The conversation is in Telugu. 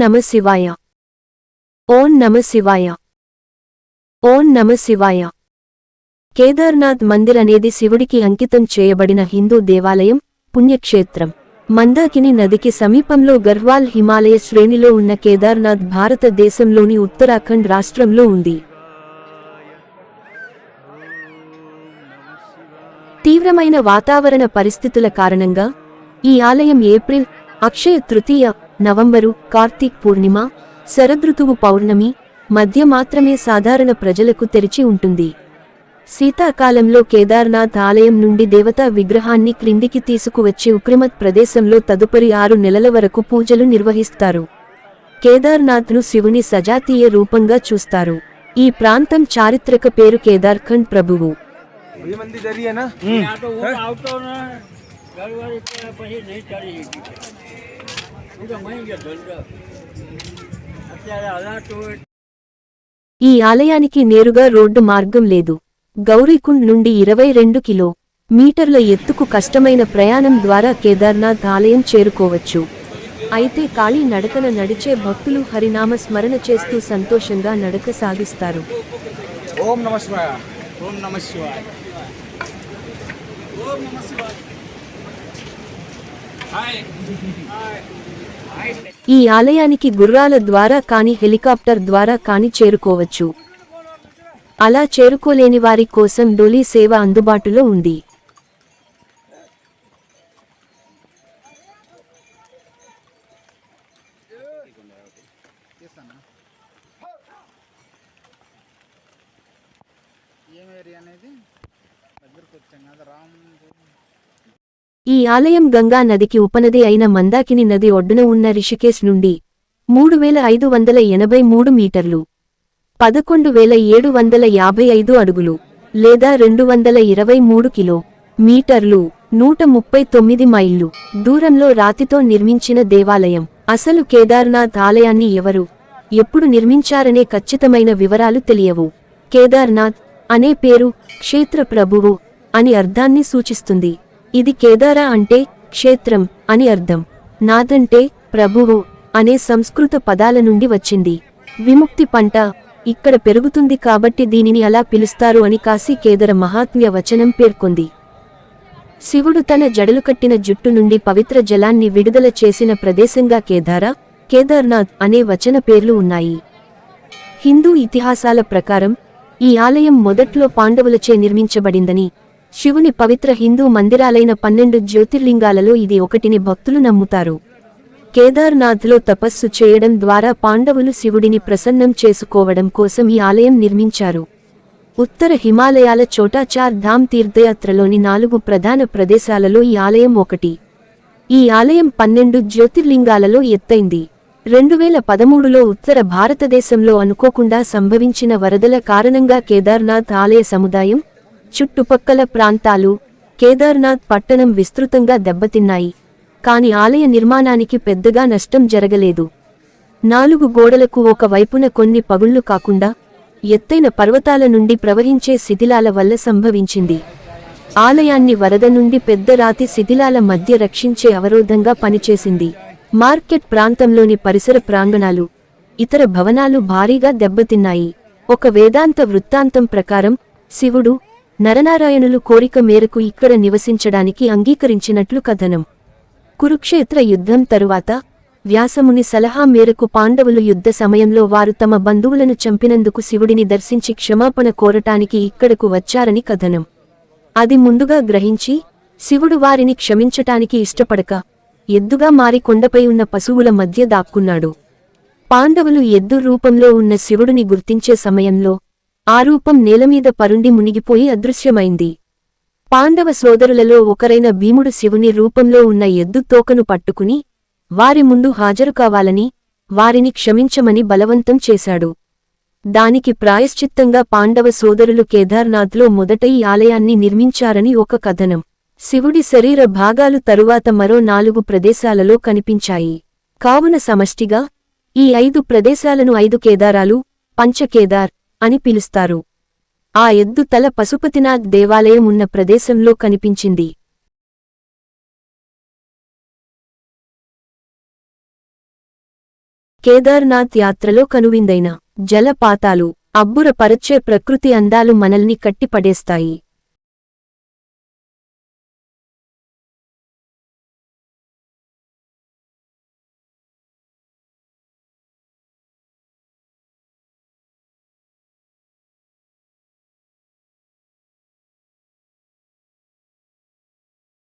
నమ శివాయ. ఓం నమ శివాయ. ఓం నమ శివాయ. కేదార్నాథ్ మందిర్ అనేది శివుడికి అంకితం చేయబడిన హిందూ దేవాలయం పుణ్యక్షేత్రం. మందాకిని నదికి సమీపంలో గర్వాల్ హిమాలయ శ్రేణిలో ఉన్న కేదార్నాథ్ భారతదేశంలోని ఉత్తరాఖండ్ రాష్ట్రంలో ఉంది. తీవ్రమైన వాతావరణ పరిస్థితుల కారణంగా ఈ ఆలయం ఏప్రిల్ అక్షయ తృతీయ నవంబరు కార్తీక్ పూర్ణిమ శరదృతువు పౌర్ణమి మధ్య మాత్రమే సాధారణ ప్రజలకు తెరిచి ఉంటుంది. శీతాకాలంలో కేదార్నాథ్ ఆలయం నుండి దేవతా విగ్రహాన్ని క్రిందికి తీసుకువచ్చి ఉక్రిమత్ ప్రదేశంలో తదుపరి ఆరు నెలల వరకు పూజలు నిర్వహిస్తారు. కేదార్నాథ్ను శివుని సజాతీయ రూపంగా చూస్తారు. ఈ ప్రాంతం చారిత్రక పేరు కేదార్ఖండ్ ప్రభువు. ఈ ఆలయానికి నేరుగా రోడ్డు మార్గం లేదు. గౌరీకుండ్ నుండి ఇరవై రెండు కిలో మీటర్ల ఎత్తుకు కష్టమైన ప్రయాణం ద్వారా కేదార్నాథ్ ఆలయం చేరుకోవచ్చు. అయితే కాళీ నడకన నడిచే భక్తులు హరినామ స్మరణ చేస్తూ సంతోషంగా నడక సాగిస్తారు. ఈ ఆలయానికి గుర్రాల ద్వారా కాని హెలికాప్టర్ ద్వారా కాని చేరుకోవచ్చు. అలా చేరుకోలేని వారి కోసం డోలీ సేవ అందుబాటులో ఉంది. ఏం ఏరియా అనేది? దగ్గరకు వచ్చాం కదా రామ్ ఈ ఆలయం గంగా నదికి ఉపనది అయిన మందాకిని నది ఒడ్డున ఉన్న రిషికేశ్ నుండి మూడు వేల ఐదు వందల ఎనభై మూడు మీటర్లు పదకొండు వేల ఏడు వందల యాభై ఐదు అడుగులు లేదా రెండు వందల ఇరవై మూడు కిలో మీటర్లు నూట ముప్పై తొమ్మిది మైళ్ళు దూరంలో రాతితో నిర్మించిన దేవాలయం. అసలు కేదార్నాథ్ ఆలయాన్ని ఎవరు ఎప్పుడు నిర్మించారనే ఖచ్చితమైన వివరాలు తెలియవు. కేదార్నాథ్ అనే పేరు క్షేత్ర ప్రభువు అని అర్థాన్ని సూచిస్తుంది. ఇది కేదార అంటే క్షేత్రం అని అర్థం. నాదంటే ప్రభువు అనే సంస్కృత పదాల నుండి వచ్చింది. విముక్తి పంట ఇక్కడ పెరుగుతుంది కాబట్టి దీనిని అలా పిలుస్తారు అని కాశీ కేదర మహాత్మ్య వచనం పేర్కొంది. శివుడు తన జడలు కట్టిన జుట్టు నుండి పవిత్ర జలాన్ని విడుదల చేసిన ప్రదేశంగా కేదార కేదార్నాథ్ అనే వచన పేర్లు ఉన్నాయి. హిందూ ఇతిహాసాల ప్రకారం ఈ ఆలయం మొదట్లో పాండవులచే నిర్మించబడిందని శివుని పవిత్ర హిందూ మందిరాలైన పన్నెండు జ్యోతిర్లింగాలలో ఇది ఒకటిని భక్తులు నమ్ముతారు. కేదార్నాథ్లో తపస్సు చేయడం ద్వారా పాండవులు శివుడిని ప్రసన్నం చేసుకోవడం కోసం ఈ ఆలయం నిర్మించారు. ఉత్తర హిమాలయాల చోటాచార్ ధామ్ తీర్థయాత్రలోని నాలుగు ప్రధాన ప్రదేశాలలో ఈ ఆలయం ఒకటి. ఈ ఆలయం పన్నెండు జ్యోతిర్లింగాలలో ఎత్తైంది. రెండు వేల పదమూడులో ఉత్తర భారతదేశంలో అనుకోకుండా సంభవించిన వరదల కారణంగా కేదార్నాథ్ ఆలయ సముదాయం చుట్టుపక్కల ప్రాంతాలు కేదార్నాథ్ పట్టణం విస్తృతంగా దెబ్బతిన్నాయి. కాని ఆలయ నిర్మాణానికి పెద్దగా నష్టం జరగలేదు. నాలుగు గోడలకు ఒక వైపున కొన్ని పగుళ్ళు కాకుండా ఎత్తైన పర్వతాల నుండి ప్రవహించే శిథిలాల వల్ల సంభవించింది. ఆలయాన్ని వరద నుండి పెద్ద రాతి శిథిలాల మధ్య రక్షించే అవరోధంగా పనిచేసింది. మార్కెట్ ప్రాంతంలోని పరిసర ప్రాంగణాలు ఇతర భవనాలు భారీగా దెబ్బతిన్నాయి. ఒక వేదాంత వృత్తాంతం ప్రకారం శివుడు నరనారాయణులు కోరిక మేరకు ఇక్కడ నివసించడానికి అంగీకరించినట్లు కథనం. కురుక్షేత్ర యుద్ధం తరువాత వ్యాసముని సలహా మేరకు పాండవులు యుద్ధ సమయంలో వారు తమ బంధువులను చంపినందుకు శివుడిని దర్శించి క్షమాపణ కోరటానికి ఇక్కడకు వచ్చారని కథనం. అది ముందుగా గ్రహించి శివుడు వారిని క్షమించటానికి ఇష్టపడక ఎద్దుగా మారి కొండపై ఉన్న పశువుల మధ్య దాక్కున్నాడు. పాండవులు ఎద్దు రూపంలో ఉన్న శివుడిని గుర్తించే సమయంలో ఆ రూపం నేలమీద పరుండి మునిగిపోయి అదృశ్యమైంది. పాండవ సోదరులలో ఒకరైన భీముడు శివుని రూపంలో ఉన్న ఎద్దు తోకను పట్టుకుని వారి ముందు హాజరు కావాలని వారిని క్షమించమని బలవంతం చేశాడు. దానికి ప్రాయశ్చిత్తంగా పాండవ సోదరులు కేదార్నాథ్లో మొదట ఈ ఆలయాన్ని నిర్మించారని ఒక కథనం. శివుడి శరీర భాగాలు తరువాత మరో నాలుగు ప్రదేశాలలో కనిపించాయి. కావున సమష్టిగా ఈ ఐదు ప్రదేశాలను ఐదు కేదారాలు పంచకేదార్ అని పిలుస్తారు. ఆ ఎద్దు తల పశుపతినాథ్ దేవాలయం ఉన్న ప్రదేశంలో కనిపించింది. కేదార్నాథ్ యాత్రలో కనువిందైన జలపాతాలు అబ్బురపరచే ప్రకృతి అందాలు మనల్ని కట్టిపడేస్తాయి.